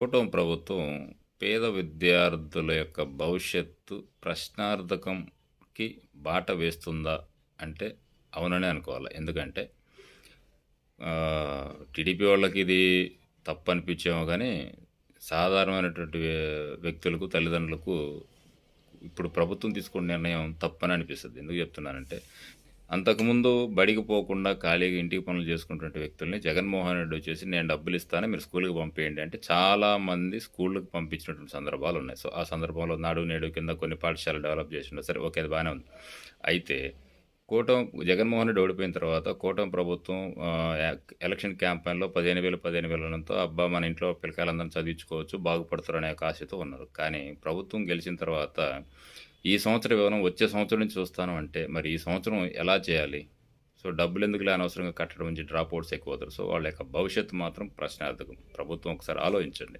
కూటమి ప్రభుత్వం పేద విద్యార్థుల యొక్క భవిష్యత్తు ప్రశ్నార్థకంకి బాట వేస్తుందా అంటే అవుననే అనుకోవాలి. ఎందుకంటే టీడీపీ వాళ్ళకి ఇది తప్పు అనిపించేమో కానీ సాధారణమైనటువంటి వ్యక్తులకు తల్లిదండ్రులకు ఇప్పుడు ప్రభుత్వం తీసుకున్న నిర్ణయం తప్పని అనిపిస్తుంది. ఎందుకు చెప్తున్నానంటే అంతకుముందు బడికి పోకుండా ఖాళీగా ఇంటికి పనులు చేసుకుంటున్న వ్యక్తుల్ని జగన్మోహన్ రెడ్డి వచ్చేసి నేను డబ్బులు ఇస్తాను మీరు స్కూల్కి పంపేయండి అంటే చాలామంది స్కూళ్ళకి పంపించినటువంటి సందర్భాలు ఉన్నాయి. సో ఆ సందర్భంలో నాడు నేడు కింద కొన్ని పాఠశాలలు డెవలప్ చేసిండు సరే ఓకే అది బాగానే ఉంది. అయితే కూటమి జగన్మోహన్ రెడ్డి ఓడిపోయిన తర్వాత కూటమి ప్రభుత్వం ఎలక్షన్ క్యాంపెయిన్లో పదిహేను వేలు పదిహేను వేలు అబ్బా మన ఇంట్లో పిల్లకాయలందరం చదివించుకోవచ్చు బాగుపడతారు అనే ఆశతో ఉన్నారు. కానీ ప్రభుత్వం గెలిచిన తర్వాత ఈ సంవత్సరం వివరం వచ్చే సంవత్సరం నుంచి చూస్తాను అంటే మరి ఈ సంవత్సరం ఎలా చేయాలి? సో డబ్బులు ఎందుకులే అనవసరంగా కట్టడం నుంచి డ్రాప్ అవుట్స్ ఎక్కువ అవుతారు. సో వాళ్ళ యొక్క భవిష్యత్తు మాత్రం ప్రశ్నార్థకం. ప్రభుత్వం ఒకసారి ఆలోచించండి.